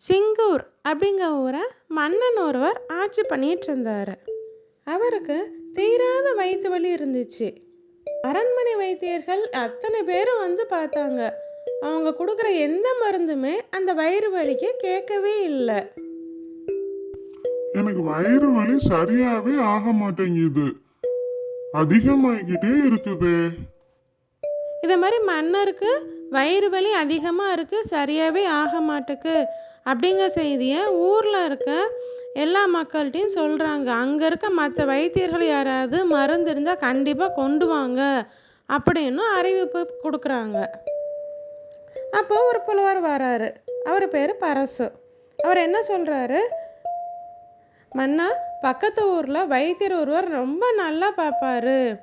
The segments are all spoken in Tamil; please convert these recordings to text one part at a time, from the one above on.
சிங்கூர் அப்படிங்கிற ஊரை மன்னன் ஒருவர் ஆட்சி பண்ணிட்டு இருந்தார் அவருக்கு தீராத வயிற்று வலி இருந்துச்சு. அரண்மனை வைத்தியர்கள் அத்தனை பேரும் வந்து பார்த்தாங்க. அவங்க கொடுக்குற எந்த மருந்துமே அந்த வயிறு வலிக்கு கேட்கவே இல்லை. எனக்கு வயிறு வலி சரியாவே ஆக மாட்டேங்குது. அதிகமாகிக்கிட்டே இருக்குது. இதை மாதிரி மன்னருக்கு வயிறு வலி அதிகமாக இருக்குது சரியாகவே ஆக மாட்டுக்கு. அப்படிங்கிற செய்தியை ஊரில் இருக்க எல்லா மக்கள்கிட்டையும் சொல்கிறாங்க அங்கே இருக்க மற்ற வைத்தியர்கள் யாராவது மருந்து இருந்தால் கண்டிப்பாக கொண்டு வாங்க அப்படின்னு அறிவிப்பு கொடுக்குறாங்க. அப்போ ஒரு புலவர் வராரு. அவர் பேர் பரசு. அவர் என்ன சொல்கிறாரு மன்னா பக்கத்து ஊரில் வைத்தியர் ஒருவர் ரொம்ப நல்லா பார்ப்பாரு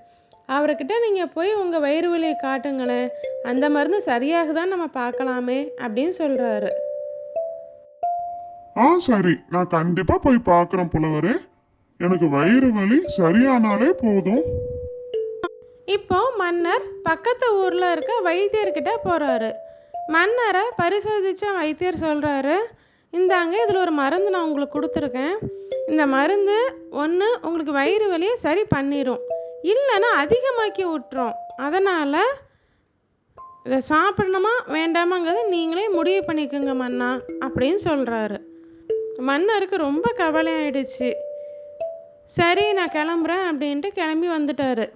அவர்கிட்ட நீங்கள் போய் உங்கள் வயிறு வலியை காட்டுங்களேன். அந்த மருந்து சரியாகுதான் நம்ம பார்க்கலாமே அப்படின்னு சொல்கிறாரு ஆ சரி. நான் கண்டிப்பா போய் பாக்குறேன் புலவரே. எனக்கு வயிறு வலி சரியானாலே போதும். இப்போ மன்னர் பக்கத்து ஊரில் இருக்க வைத்தியர்கிட்ட போகிறாரு மன்னரை பரிசோதித்த வைத்தியர் சொல்கிறாரு இந்தாங்க இதில் ஒரு மருந்து நான் உங்களுக்கு கொடுத்துருக்கேன். இந்த மருந்து ஒன்று உங்களுக்கு வயிறு வலியை சரி பண்ணிடும் இல்லைன்னா அதிகமாக்கி விட்டுரும். அதனால் இதை சாப்பிடணுமா வேண்டாமாங்கிறத நீங்களே முடிவு பண்ணிக்கோங்க மன்னா அப்படின்னு சொல்கிறாரு மன்னருக்கு ரொம்ப கவலை ஆயிடுச்சு சரி நான் கிளம்புறேன் அப்படின்ட்டு கிளம்பி வந்துட்டாரு.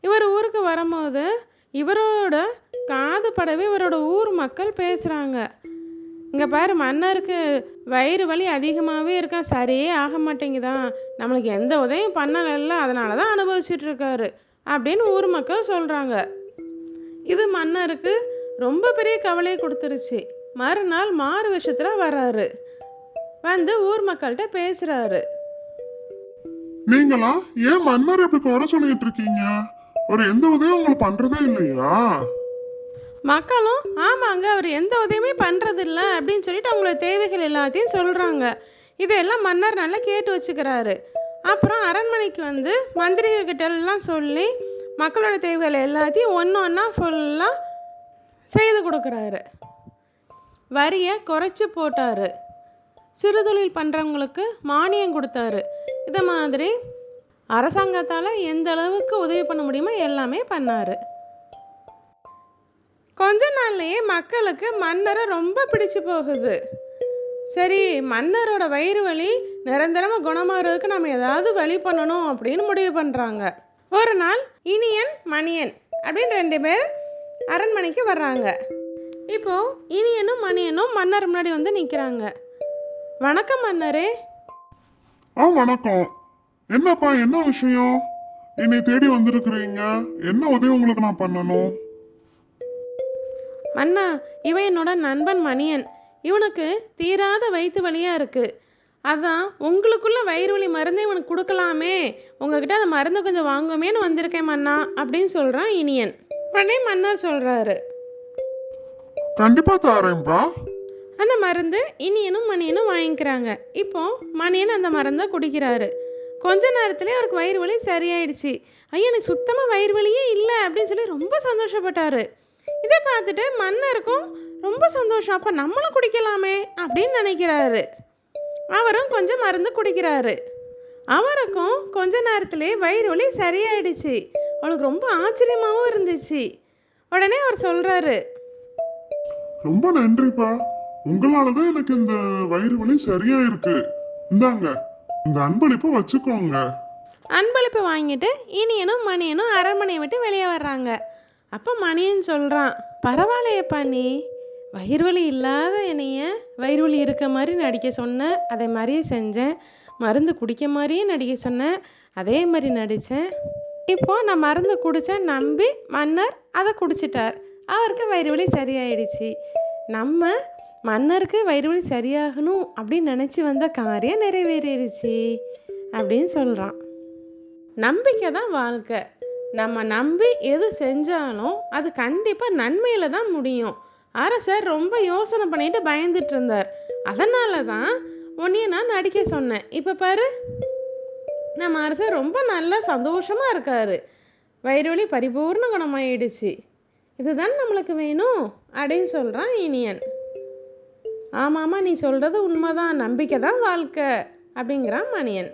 இவர் ஊருக்கு வரும்போது இவரோட காது படவே இவரோட ஊர் மக்கள் பேசுகிறாங்க இங்கே பாரு மன்னருக்கு வயிறு வலி அதிகமாகவே இருக்கான் சரியே ஆக மாட்டேங்குதான் நம்மளுக்கு எந்த உதவியும் பண்ணலைல்ல அதனால தான் அனுபவிச்சிட்ருக்காரு அப்படின்னு ஊர் மக்கள் சொல்கிறாங்க இது மன்னருக்கு ரொம்ப பெரிய கவலையை கொடுத்துருச்சு. மறுநாள் மாறு விஷயத்தில் வராரு. வந்து ஊர் மக்கள்கிட்ட பேசுகிறாரு நீங்களா? ஏன் மன்னர் இப்படி குறை சொல்லிட்டு இருக்கீங்க? ஒரு எந்த உதவியும் உங்களுக்கு பண்றதே இல்லையா? மக்களும் ஆமாங்க அவர் எந்த உதவியுமே பண்ணுறதில்ல அப்படின்னு சொல்லிட்டு அவங்களோட தேவைகள் எல்லாத்தையும் சொல்கிறாங்க இதெல்லாம் மன்னர் நல்லா கேட்டு வச்சுக்கிறாரு. அப்புறம் அரண்மனைக்கு வந்து மந்திரிகிட்ட எல்லாம் சொல்லி மக்களோட தேவைகள் எல்லாத்தையும் ஒன்று ஒன்றா ஃபுல்லாக செய்து கொடுக்குறாரு. வரியை குறைச்சி போட்டார். சிறுதொழில் பண்ணுறவங்களுக்கு மானியம் கொடுத்தாரு. இதை மாதிரி அரசாங்கத்தால் எந்த அளவுக்கு உதவி பண்ண முடியுமோ எல்லாமே பண்ணார். கொஞ்ச நாள்லையே மக்களுக்கு மன்னரை ரொம்ப பிடிச்சு போகுது. சரி மன்னரோட வயிறு வலி நிரந்தரமாக குணமாகிறதுக்கு நம்ம ஏதாவது வழி பண்ணணும் அப்படின்னு முடிவு பண்ணுறாங்க ஒரு நாள் இனியன் மணியன் அப்படின்னு ரெண்டு பேர் அரண்மனைக்கு வர்றாங்க. இப்போது இனியனும் மணியனும் மன்னர் முன்னாடி வந்து நிற்கிறாங்க வணக்கம் மன்னரே ஆ வணக்கம். என்னப்பா என்ன விஷயம்? என்னை தேடி வந்திருக்கிறீங்க. என்ன உதவி உங்களுக்கு நான் பண்ணணும்? மன்னா இவன் என்னோட நண்பன் மணியன். இவனுக்கு தீராத வயிற்று வலியாக இருக்குது அதான் உங்களுக்குள்ள வயிறு வலி மருந்தை இவனுக்கு கொடுக்கலாமே. உங்ககிட்ட அந்த மருந்து கொஞ்சம் வாங்குமேன்னு வந்திருக்கேன் மன்னா அப்படின்னு சொல்கிறான் இனியன். உடனே மன்னர் சொல்கிறாரு கண்டிப்பா தாரேன்ப்பா அந்த மருந்து இனியனும் மணியனும் வாங்கிக்கிறாங்க. இப்போ மணியன் அந்த மருந்தை குடிக்கிறாரு. கொஞ்ச நேரத்துலேயே அவருக்கு வயிறு வலி சரியாயிடுச்சு. ஐயா எனக்கு சுத்தமாக வயிறு வலியே இல்லை அப்படின்னு சொல்லி ரொம்ப சந்தோஷப்பட்டாரு. இதை பார்த்துட்டு மன்னருக்கும் ரொம்ப சந்தோஷம். அப்போ நம்மளும் குடிக்கலாமே அப்படின்னு நினைக்கிறாரு. அவரும் கொஞ்சம் மருந்து குடிக்கிறாரு. அவருக்கும் கொஞ்ச நேரத்துலேயே வயிறு வலி சரியாயிடுச்சு. அவளுக்கு ரொம்ப ஆச்சரியமாகவும் இருந்துச்சு. உடனே அவர் சொல்கிறாரு ரொம்ப நன்றிப்பா. உங்களாலதான் எனக்கு இந்த வயிறு வலி சரியா இருக்கு. இந்தாங்க இந்த அன்பளிப்பை வச்சுக்கோங்க. அன்பளிப்பு வாங்கிட்டு இனியனும் மணியனும் அரண்மனையை விட்டு வெளியே வர்றாங்க. அப்போ மணியன் சொல்கிறான் பரவாயில்லையப்பா நீ. வயிறு வலி இல்லாத என்னைய வயிறு வலி இருக்க மாதிரி நடிக்க சொன்ன அதே மாதிரியே செஞ்சேன். மருந்து குடிக்க மாதிரியே நடிக்க சொன்னேன் அதே மாதிரி நடித்தேன் இப்போது நான் மருந்து குடித்தேன் நம்பி மன்னர் அதை குடிச்சிட்டார். அவருக்கு வயிறு வலி சரியாயிடுச்சு. நம்ம மன்னருக்கு வயிறு வலி சரியாகணும் அப்படின்னு நினச்சி வந்த காரியம் நிறைவேறிடுச்சு அப்படின்னு சொல்கிறான் நம்பிக்கை தான் வாழ்க்கை. நம்ம நம்பி எது செஞ்சாலும் அது கண்டிப்பாக நன்மையில் தான் முடியும். அரசர் ரொம்ப யோசனை பண்ணிட்டு பயந்துட்டு இருந்தார். அதனால தான் உன்னைய நான் நடிக்க சொன்னேன். இப்போ பாரு. நம்ம அரசர் ரொம்ப நல்லா சந்தோஷமாக இருக்காரு. வயிறு வலி பரிபூர்ண குணமாயிடுச்சு. இதுதான் நம்மளுக்கு வேணும் அப்படின்னு சொல்கிறான் இனியன். ஆமாம்மா நீ சொல்கிறது உண்மைதான். நம்பிக்கை தான் வாழ்க்கை அப்படிங்கிறான் மணியன்.